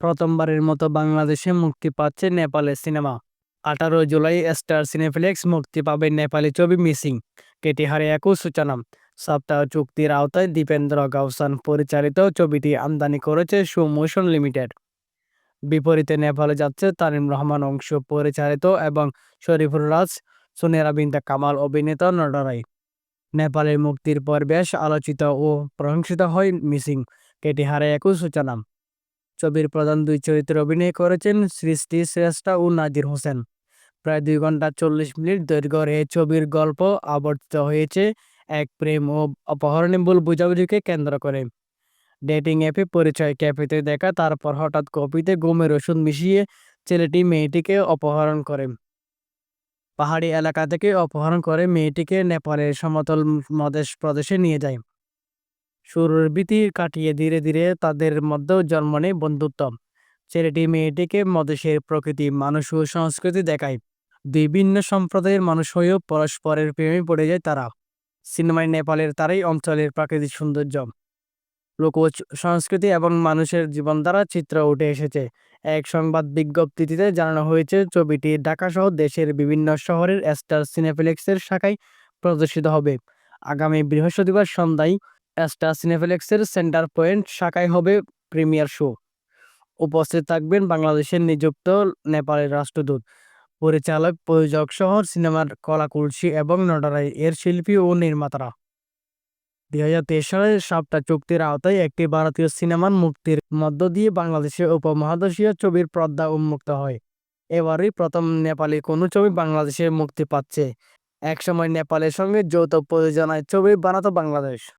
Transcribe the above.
প্রথমবারের মতো বাংলাদেশে মুক্তি পাচ্ছে নেপালের সিনেমা। আঠারো জুলাই স্টার সিনেপ্লেক্স মুক্তি পাবে নেপালি ছবি মিসিং কেটিহারে একু সূচনাম সপ্তাহ চুক্তির আওতায় দীপেন্দ্র গাউসান পরিচালিত ছবিটি আমদানি করেছে সু মোশন লিমিটেড। বিপরীতে নেপালে যাচ্ছে তারিম রহমান অংশ পরিচালিত এবং শরীফুর রাজ, সোনেরা বিন্দা কামাল অভিনীত নডরাই নেপালের মুক্তির পর বেশ আলোচিত ও প্রশংসিত হয় মিসিং কেটিহারে একু সূচনা ছবির প্রধান দুই চরিত্রে অভিনয় করেছেন সৃষ্টি শ্রেষ্ঠা ও নাজির হোসেন। প্রায় দুই ঘণ্টা চল্লিশ মিনিট দৈর্ঘ্যের এই ছবির গল্প আবর্তিত হয়েছে। এক প্রেম ও অপহরণে ভুল বুঝাবুঝিকে কেন্দ্র করে। ডেটিং অ্যাপে পরিচয় ক্যাফেতে দেখা, তারপর হঠাৎ কপিতে গমের ওষুধ মিশিয়ে ছেলেটি মেয়েটিকে অপহরণ করে। পাহাড়ি এলাকা থেকে অপহরণ করে মেয়েটিকে নেপালের সমতল মদেশ প্রদেশে নিয়ে যায়। শুরুর ভীতি কাটিয়ে ধীরে ধীরে তাদের মধ্যেও জন্ম নেয় বন্ধুত্ব। ছেলেটি মেয়েটিকে মদেশের প্রকৃতি, মানুষ ও সংস্কৃতি দেখায়। দুই ভিন্ন সম্প্রদায়ের মানুষ হয়েও পরস্পরের প্রেমে পড়ে যায় তারা। সিনেমায় নেপালের তারাই অঞ্চলের প্রাকৃতিক সৌন্দর্য। লোক সংস্কৃতি এবং মানুষের জীবনধারা চিত্র উঠে এসেছে। এক সংবাদ বিজ্ঞপ্তিতে জানানো হয়েছে, ছবিটি ঢাকা সহ দেশের বিভিন্ন শহরের স্টার সিনেপ্লেক্সের শাখায় প্রদর্শিত হবে। আগামী বৃহস্পতিবার সন্ধ্যায় স্টার সিনেপ্লেক্সের সেন্টার পয়েন্ট শাখায় হবে প্রিমিয়ার শো। উপস্থিত থাকবেন বাংলাদেশের নিযুক্ত নেপালের রাষ্ট্রদূত, পরিচালক, প্রযোজক সহ সিনেমার কলাকুলসি এবং নডারাই এর শিল্পী ও নির্মাতারা। দুই হাজার তেইশ সালে সাতটা চুক্তির আওতায় একটি ভারতীয় সিনেমার মুক্তির মধ্য দিয়ে বাংলাদেশে উপমহাদেশীয় ছবির পর্দা উন্মুক্ত হয়। এবারই প্রথম নেপালি কোনো ছবি বাংলাদেশে মুক্তি পাচ্ছে। একসময় নেপালের সঙ্গে যৌথ প্রযোজনায় ছবি বানাতো বাংলাদেশ।